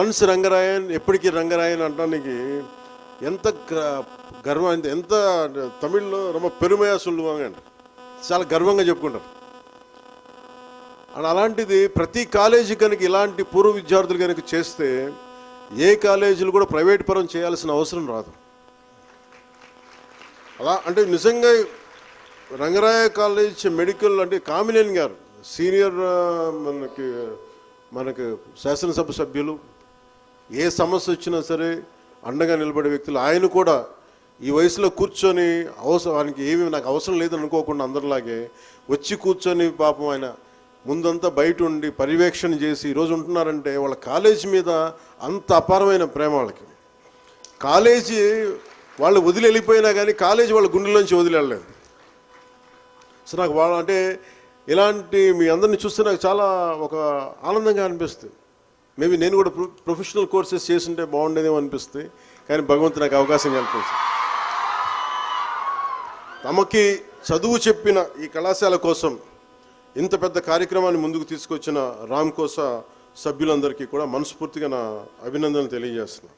Once రంగరాయన్ ఎప్పటికీ రంగరాయన్ అంటానికి ఎంత గర్వం ఎంత తమిళ్ళో రొమ్మ పెరుమయా సుల్లువాంగ్ అంట చాలా గర్వంగా చెప్పుకుంటారు. అండ్ అలాంటిది ప్రతి కాలేజీ కనుక ఇలాంటి పూర్వ విద్యార్థులు కనుక చేస్తే ఏ కాలేజీలు కూడా ప్రైవేట్ పరం చేయాల్సిన అవసరం రాదు. అలా అంటే నిజంగా రంగరాయ కాలేజ్ మెడికల్ అంటే కామినేని గారు సీనియర్ మనకి మనకు శాసనసభ సభ్యులు ఏ సమస్య వచ్చినా సరే అండగా నిలబడే వ్యక్తులు ఆయన కూడా ఈ వయసులో కూర్చొని అవసరం ఆయనకి ఏమీ నాకు అవసరం లేదని అనుకోకుండా అందరిలాగే వచ్చి కూర్చొని పాపం ఆయన ముందంతా బయట ఉండి పర్యవేక్షణ చేసి ఈరోజు ఉంటున్నారంటే వాళ్ళ కాలేజీ మీద అంత అపారమైన ప్రేమ వాళ్ళకి. కాలేజీ వాళ్ళు వదిలి వెళ్ళిపోయినా కానీ కాలేజీ వాళ్ళ గుండెలోంచి వదిలి వెళ్ళలేదు. సో నాకు వాళ్ళ అంటే ఇలాంటి మీ అందరిని చూస్తే నాకు చాలా ఒక ఆనందంగా అనిపిస్తుంది. మేబీ నేను కూడా ప్రొ ప్రొఫెషనల్ కోర్సెస్ చేస్తుంటే బాగుండేదేమో అనిపిస్తుంది కానీ భగవంతు నాకు అవకాశం కల్పించింది తమకి చదువు చెప్పిన ఈ కళాశాల కోసం ఇంత పెద్ద కార్యక్రమాన్ని ముందుకు తీసుకొచ్చిన రామ్ కోసా సభ్యులందరికీ కూడా మనస్ఫూర్తిగా నా అభినందనలు తెలియజేస్తున్నాను